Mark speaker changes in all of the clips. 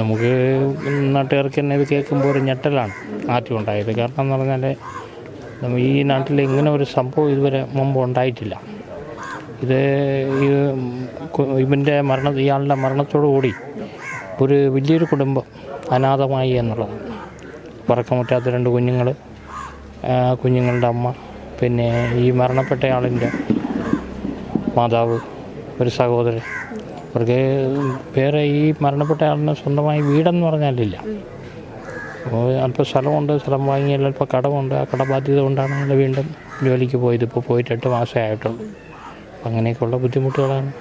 Speaker 1: നമുക്ക് നാട്ടുകാർക്ക് തന്നെ ഇത് കേൾക്കുമ്പോൾ ഒരു ഞെട്ടലാണ് ആദ്യം ഉണ്ടായത്. കാരണം എന്ന് പറഞ്ഞാൽ നമ്മ ഈ നാട്ടിൽ ഇങ്ങനെ ഒരു സംഭവം ഇതുവരെ മുമ്പ് ഉണ്ടായിട്ടില്ല. ഇത് ഇത് ഇവന്റെ മരണ ഇയാളുടെ മരണത്തോടു കൂടി ഒരു വലിയൊരു കുടുംബം അനാഥമായി എന്നുള്ളതാണ് പറക്കമുറ്റാത്ത രണ്ട് കുഞ്ഞുങ്ങൾ കുഞ്ഞുങ്ങളുടെ അമ്മ പിന്നെ ഈ മരണപ്പെട്ടയാളിന്റെ മാതാവ് ഒരു സഹോദരൻ അവർക്ക് വേറെ ഈ മരണപ്പെട്ട ആളിന് സ്വന്തമായി വീടെന്ന് പറഞ്ഞാലില്ല. അല്പം സ്ഥലമുണ്ട് സ്ഥലം വാങ്ങിയാൽ അല്പം കടമുണ്ട്. ആ കടബാധ്യത കൊണ്ടാണ് അയാൾ വീണ്ടും ജോലിക്ക് പോയത്. ഇപ്പോൾ പോയിട്ട് എട്ട് മാസമേ ആയിട്ടുള്ളൂ. അപ്പം അങ്ങനെയൊക്കെയുള്ള ബുദ്ധിമുട്ടുകളാണ്.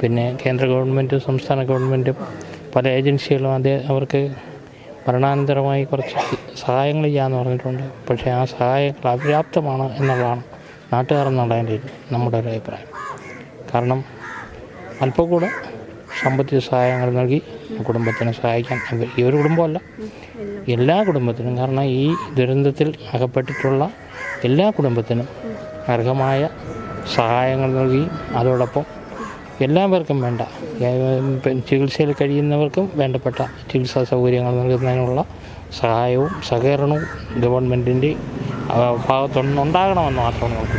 Speaker 1: പിന്നെ കേന്ദ്ര ഗവൺമെന്റ് സംസ്ഥാന ഗവൺമെന്റും പല ഏജൻസികളും അതേ അവർക്ക് മരണാനന്തരമായി കുറച്ച് സഹായങ്ങൾ ചെയ്യാമെന്ന് പറഞ്ഞിട്ടുണ്ട്. പക്ഷേ ആ സഹായങ്ങൾ അപര്യാപ്തമാണ് എന്നുള്ളതാണ് നാട്ടുകാർ എന്നുള്ളതിന്റെ നമ്മുടെ ഒരു അഭിപ്രായം. കാരണം അല്പം കൂടെ സാമ്പത്തിക സഹായങ്ങൾ നൽകി കുടുംബത്തിനെ സഹായിക്കാൻ ഈ ഒരു കുടുംബമല്ല. എല്ലാ കുടുംബത്തിനും കാരണം ഈ ദുരന്തത്തിൽ അകപ്പെട്ടിട്ടുള്ള എല്ലാ കുടുംബത്തിനും അർഹമായ സഹായങ്ങൾ നൽകി. അതോടൊപ്പം എല്ലാവർക്കും വേണ്ട ചികിത്സയിൽ കഴിയുന്നവർക്കും വേണ്ടപ്പെട്ട ചികിത്സാ സൗകര്യങ്ങൾ നൽകുന്നതിനുള്ള സഹായവും സഹകരണവും ഗവൺമെന്റിന്റെ ഭാഗത്തുനിന്ന് ഉണ്ടാകണമെന്ന് മാത്രമാണ് നമുക്ക്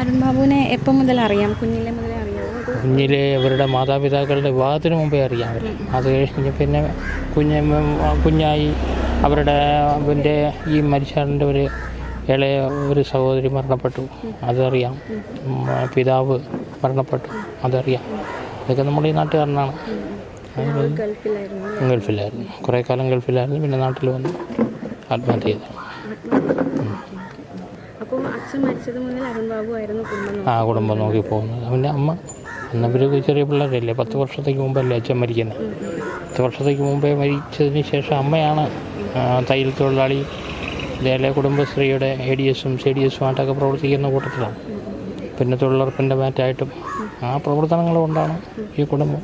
Speaker 2: അരുൺ ബാബുവിനെ എപ്പം മുതൽ അറിയാം? കുഞ്ഞിലെ അതോ
Speaker 1: കുഞ്ഞിലെ അവരുടെ മാതാപിതാക്കളുടെ വിവാഹത്തിന് മുമ്പേ അറിയാം അവർ അത് കഴിഞ്ഞ് പിന്നെ കുഞ്ഞ് കുഞ്ഞായി അവരുടെ അവന്റെ ഈ മരിച്ചാളിന്റെ ഒരു ഇളയ ഒരു സഹോദരി മരണപ്പെട്ടു. അതറിയാം. പിതാവ് മരണപ്പെട്ടു. അതറിയാം. ഇതൊക്കെ നമ്മുടെ ഈ നാട്ടുകാരനാണ്.
Speaker 2: ഗൾഫിലായിരുന്നു.
Speaker 1: കുറേ കാലം ഗൾഫിലായിരുന്നു. പിന്നെ നാട്ടിൽ വന്നു. ആത്മഹത്യ ചെയ്തു. ആ കുടുംബം നോക്കി പോകുന്നത് അവന്റെ അമ്മ? അന്നവർ ചെറിയ പിള്ളേരല്ലേ? പത്ത് വർഷത്തേക്ക് മുമ്പല്ലേ അച്ഛൻ മരിക്കുന്നത് പത്ത് വർഷത്തേക്ക് മുമ്പേ മരിച്ചതിന് ശേഷം അമ്മയാണ് തയ്യൽ തൊഴിലാളി ഇതേലെ കുടുംബശ്രീയുടെ എ ഡി എസും സി ഡി എസും ആയിട്ടൊക്കെ പ്രവർത്തിക്കുന്ന കൂട്ടത്തിലാണ്. പിന്നെ തൊഴിലുറപ്പിന്റെ മാറ്റായിട്ടും ആ പ്രവർത്തനങ്ങൾ കൊണ്ടാണ് ഈ കുടുംബം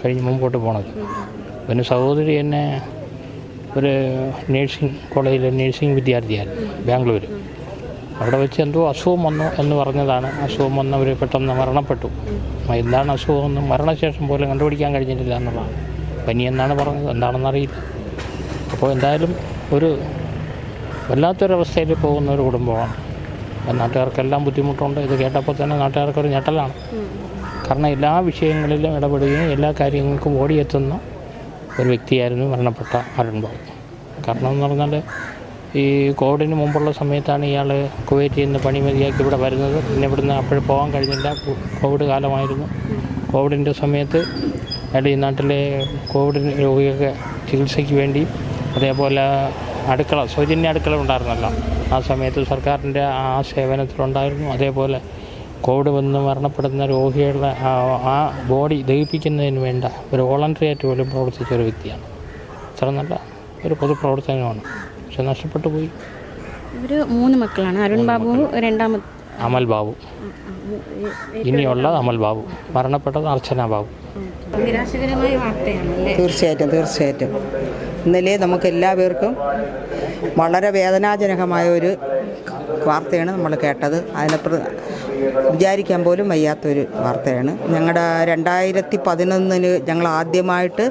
Speaker 1: കഴിഞ്ഞ് മുമ്പോട്ട് പോണത്. പിന്നെ സഹോദരി എന്നെ ഒരു നേഴ്സിംഗ് കോളേജിലെ നേഴ്സിംഗ് വിദ്യാർത്ഥിയായിരുന്നു ബാംഗ്ലൂർ അവിടെ വെച്ച് എന്തോ അസുഖം വന്നു എന്ന് പറഞ്ഞതാണ്. അസുഖം വന്നവർ പെട്ടെന്ന് മരണപ്പെട്ടു. എന്താണ് അസുഖമെന്ന് മരണശേഷം പോലും കണ്ടുപിടിക്കാൻ കഴിഞ്ഞിട്ടില്ല എന്നുള്ളതാണ്. പനി എന്നാണ് പറഞ്ഞത്? എന്താണെന്നറിയില്ല അപ്പോൾ എന്തായാലും ഒരു വല്ലാത്തൊരവസ്ഥയിൽ പോകുന്ന ഒരു കുടുംബമാണ്. നാട്ടുകാർക്കെല്ലാം ബുദ്ധിമുട്ടുണ്ട്. ഇത് കേട്ടപ്പോൾ തന്നെ നാട്ടുകാർക്കൊരു ഞെട്ടലാണ്. കാരണം എല്ലാ വിഷയങ്ങളിലും ഇടപെടുകയും എല്ലാ കാര്യങ്ങൾക്കും ഓടിയെത്തുന്ന ഒരു വ്യക്തിയായിരുന്നു മരണപ്പെട്ട അരുൺബാബു കാരണം എന്ന് പറഞ്ഞാൽ ഈ കോവിഡിന് മുമ്പുള്ള സമയത്താണ് ഇയാൾ കുവൈറ്റിൽ നിന്ന് പണി മതിയാക്കി ഇവിടെ വരുന്നത്. പിന്നെ ഇവിടുന്ന് അപ്പോഴും പോകാൻ കഴിഞ്ഞില്ല. കോവിഡ് കാലമായിരുന്നു. കോവിഡിന്റെ സമയത്ത് അയാൾ ഈ നാട്ടിലെ കോവിഡ് രോഗികൾക്ക് ചികിത്സയ്ക്ക് വേണ്ടി അതേപോലെ അടുക്കള സൗജന്യ അടുക്കള ഉണ്ടായിരുന്നല്ലോ. ആ സമയത്ത് സർക്കാരിന്റെ ആ സേവനത്തിലുണ്ടായിരുന്നു അതേപോലെ കോവിഡ് വന്ന് മരണപ്പെടുന്ന രോഗികളുടെ ആ ബോഡി ദഹിപ്പിക്കുന്നതിന് വേണ്ട ഒരു വോളണ്ടറി ആയിട്ട് പോലും പ്രവർത്തിച്ച ഒരു വ്യക്തിയാണ്. അത്ര നല്ല ഒരു പൊതുപ്രവർത്തനമാണ്. പക്ഷെ നഷ്ടപ്പെട്ടു പോയി.
Speaker 2: ഇവർ മൂന്ന് മക്കളാണ്. അരുൺ ബാബു രണ്ടാമത്തെ
Speaker 1: അമൽ ബാബു. ഇനിയുള്ളത് അമൽ ബാബു. മരണപ്പെട്ടത് അർച്ചന ബാബു.
Speaker 3: തീർച്ചയായിട്ടും തീർച്ചയായിട്ടും. ഇന്നലെ നമുക്ക് എല്ലാവർക്കും വളരെ വേദനാജനകമായ ഒരു വാർത്തയാണ് നമ്മൾ കേട്ടത്. അതിനെ വിചാരിക്കാൻ പോലും വയ്യാത്തൊരു വാർത്തയാണ്. ഞങ്ങളുടെ രണ്ടായിരത്തി പതിനൊന്നിന് ഞങ്ങൾ ആദ്യമായിട്ട്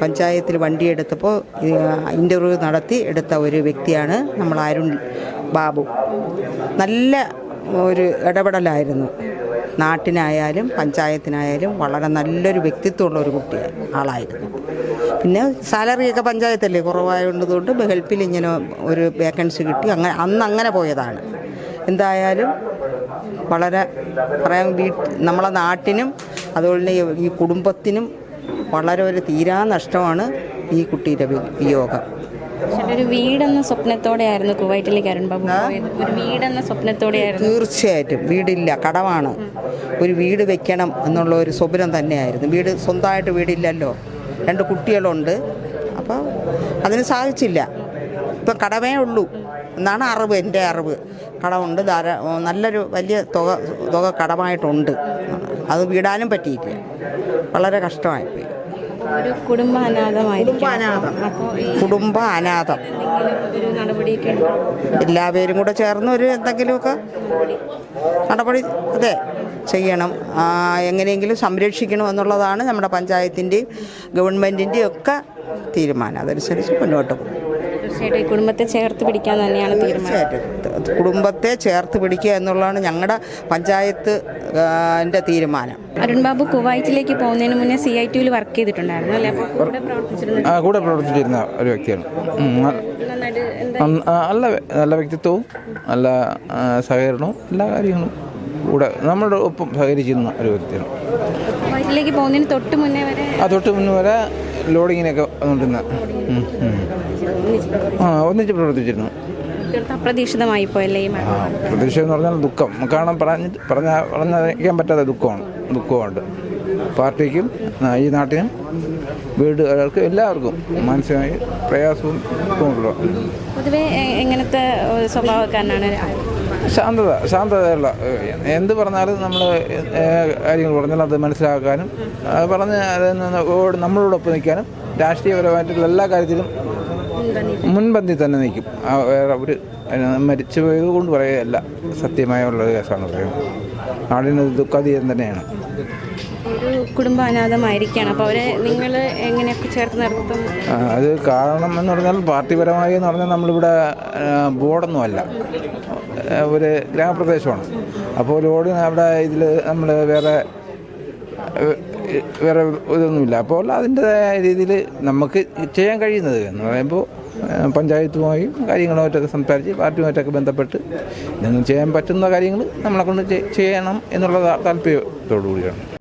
Speaker 3: പഞ്ചായത്തിൽ വണ്ടിയെടുത്തപ്പോൾ ഇന്റർവ്യൂ നടത്തി എടുത്ത ഒരു വ്യക്തിയാണ് നമ്മൾ അരുൺ ബാബു. നല്ല ഒരു ഇടപെടലായിരുന്നു. നാട്ടിനായാലും പഞ്ചായത്തിനായാലും വളരെ നല്ലൊരു വ്യക്തിത്വമുള്ള ഒരു കുട്ടി ആളായിരുന്നു. പിന്നെ സാലറിയൊക്കെ പഞ്ചായത്തല്ലേ കുറവായതുകൊണ്ട് ഹെൽപ്പിൽ ഇങ്ങനെ ഒരു വേക്കൻസി കിട്ടി. അങ്ങനെ അന്ന് അങ്ങനെ പോയതാണ്. എന്തായാലും വളരെ പറയാൻ വീട്ട് നമ്മളെ നാട്ടിനും അതുപോലെ ഈ കുടുംബത്തിനും വളരെ ഒരു തീരാ നഷ്ടമാണ് ഈ കുട്ടിയുടെ വിയോഗം.
Speaker 2: പക്ഷേ ഒരു വീടെന്ന സ്വപ്നത്തോടെയായിരുന്നു കുവൈറ്റിലേക്ക് അരുൺ ബാബു പോയത് ഒരു വീടെന്ന സ്വപ്നത്തോടെയായിരുന്നു.
Speaker 3: തീർച്ചയായിട്ടും. വീടില്ല കടമാണ്. ഒരു വീട് വെക്കണം എന്നുള്ള ഒരു സ്വപ്നം തന്നെയായിരുന്നു. വീട് സ്വന്തമായിട്ട് വീടില്ലല്ലോ. രണ്ട് കുട്ടികളുണ്ട്. അപ്പോൾ അതിന് സാധിച്ചില്ല. ഇപ്പം കടമേ ഉള്ളൂ എന്നാണ് അറിവ് എന്റെ അറിവ്. കടമുണ്ട് ധാരാ നല്ലൊരു വലിയ തുക തുക കടമായിട്ടുണ്ട്. അത് വീടാനും പറ്റിയിട്ടില്ല. വളരെ കഷ്ടമായിപ്പോയി.
Speaker 2: ഒരു കുടുംബ അനാഥമായിരിക്കും അപ്പോൾ ഈ
Speaker 3: കുടുംബ അനാഥം
Speaker 2: ഒരു നടപടിയൊക്കെ എടുക്കും
Speaker 3: എല്ലാവരും കൂടെ ചേർന്ന് ഒരു എന്തെങ്കിലുമൊക്കെ നടപടി അതെ ചെയ്യണം. ആ, എങ്ങനെയെങ്കിലും സംരക്ഷിക്കണം എന്നുള്ളതാണ് നമ്മുടെ പഞ്ചായത്തിന്റെയും ഗവൺമെന്റിന്റെയും ഒക്കെ തീരുമാനം. അതനുസരിച്ച് മുന്നോട്ട് പോകും.
Speaker 2: തീർച്ചയായിട്ടും ഈ കുടുംബത്തെ ചേർത്ത് പിടിക്കാൻ തന്നെയാണ് തീരുമാനം.
Speaker 3: കുടുംബത്തെ ചേർത്ത് പിടിക്കുക എന്നുള്ളതാണ് ഞങ്ങളുടെ പഞ്ചായത്ത് തീരുമാനം.
Speaker 2: അരുൺ ബാബു കുവൈറ്റിലേക്ക് പോകുന്നതിന് മുന്നേ സി ഐ ടിയിൽ വർക്ക് ചെയ്തിട്ടുണ്ടായിരുന്നു അല്ലേ? അപ്പോൾ കൂടെ പ്രവർത്തിച്ചിരുന്നു
Speaker 4: ആ കൂടെ പ്രവർത്തിച്ചിരുന്ന ഒരു വ്യക്തിയാണ്. നല്ല നല്ല വ്യക്തിത്വവും നല്ല സഹകരണവും എല്ലാ കാര്യങ്ങളും കൂടെ നമ്മുടെ ഒപ്പം സഹകരിച്ചിരുന്ന ഒരു വ്യക്തിയാണ്.
Speaker 2: കുവൈറ്റിലേക്ക് പോകുന്നതിന് തൊട്ട് മുന്നേ വരെ
Speaker 4: ആ തൊട്ട് മുന്നേ വരെ ലോഡിങ്ങിനൊക്കെ ഉം. ആ ഒന്നിച്ച് പ്രവർത്തിച്ചിരുന്നു.
Speaker 2: അപ്രതീക്ഷിതമായി പോയല്ലേ
Speaker 4: പ്രതീക്ഷ എന്ന് പറഞ്ഞാൽ ദുഃഖം. കാരണം പറഞ്ഞ് പറഞ്ഞ പറഞ്ഞറിയിക്കാൻ പറ്റാത്ത ദുഃഖമാണ് ദുഃഖമുണ്ട് പാർട്ടിക്കും ഈ നാട്ടിനും വീടുകാർക്കും എല്ലാവർക്കും മാനസികമായി പ്രയാസവും ദുഃഖമുള്ള
Speaker 2: പൊതുവെ എങ്ങനത്തെ സ്വഭാവക്കാരനാണ്
Speaker 4: ശാന്തത ശാന്തതയുള്ള എന്ത് പറഞ്ഞാലും നമ്മൾ കാര്യങ്ങൾ പറഞ്ഞാൽ അത് മനസ്സിലാക്കാനും അത് പറഞ്ഞ് അതിൽ നിന്ന് നമ്മളോടൊപ്പം നിൽക്കാനും രാഷ്ട്രീയപരമായിട്ടുള്ള എല്ലാ കാര്യത്തിലും മുൻപന്തി തന്നെ നിൽക്കും. വേറെ അവർ മരിച്ചു പോയത് കൊണ്ട് പറയുകയല്ല. സത്യമായ ഉള്ള കേസാണ് പറയുന്നത്. നാടിന് ദുഃഖാതീയം തന്നെയാണ്.
Speaker 2: ഒരു കുടുംബം അനാഥമായിരിക്കുകയാണ് അപ്പോൾ അവരെ നിങ്ങൾ എങ്ങനെയൊക്കെ ചേർത്ത് നിർത്തും?
Speaker 4: അത് കാരണം എന്ന് പറഞ്ഞാൽ പാർട്ടിപരമായി എന്ന് പറഞ്ഞാൽ നമ്മളിവിടെ ബോർഡൊന്നുമല്ല ഒരു ഗ്രാമപ്രദേശമാണ്. അപ്പോൾ ലോഡ് അവിടെ ഇതിൽ നമ്മൾ വേറെ വേറെ ഇതൊന്നുമില്ല. അപ്പോൾ അതിന്റെതായ രീതിയിൽ നമുക്ക് ചെയ്യാൻ കഴിയുന്നത് എന്ന് പറയുമ്പോൾ പഞ്ചായത്തുമായും കാര്യങ്ങളുമായിട്ടൊക്കെ സംസാരിച്ച് പാർട്ടിയുമായിട്ടൊക്കെ ബന്ധപ്പെട്ട് ഞങ്ങൾ ചെയ്യാൻ പറ്റുന്ന കാര്യങ്ങൾ നമ്മളെ കൊണ്ട് ചെയ്യണം എന്നുള്ള താല്പര്യത്തോടു കൂടിയാണ്